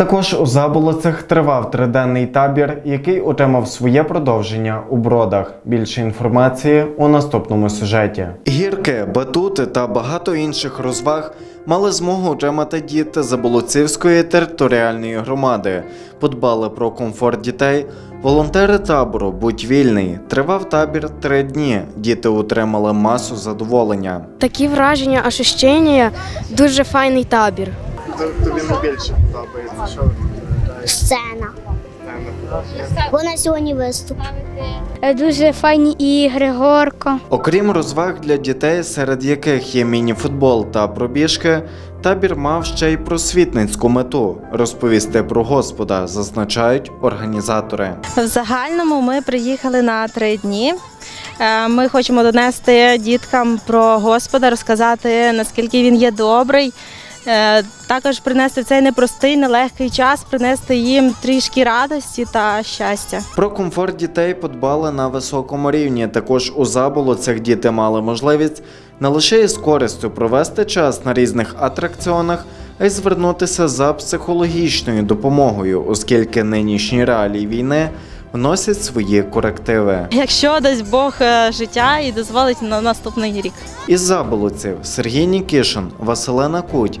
Також у Заболоцях тривав триденний табір, який отримав своє продовження у бродах. Більше інформації у наступному сюжеті. Гірки, батути та багато інших розваг мали змогу отримати діти Заболоцівської територіальної громади. Подбали про комфорт дітей. Волонтери табору Будь вільний тривав табір три дні. Діти отримали масу задоволення. Такі враження, ощущення, дуже файний табір. Тобі найбільше подобається, що Сцена. Вона сьогодні виступ. Е, Дуже файні ігри, горко. Окрім розваг для дітей, серед яких є міні-футбол та пробіжки, табір мав ще й просвітницьку мету розповісти про Господа, зазначають організатори. В загальному ми приїхали на три дні. Е, Ми хочемо донести діткам про Господа, розказати наскільки він є добрий. Е, Також принести цей непростий, нелегкий час, принести їм трішки радості та щастя. Про комфорт дітей подбали на високому рівні. Також у заболоцях діти мали можливість не лише із користю провести час на різних атракціонах, а й звернутися за психологічною допомогою, оскільки нинішні реалії війни вносять свої корективи. Якщо дасть Бог е, життя і дозволить на наступний рік. Із заболоців Сергій Нікішин, Василена Куть,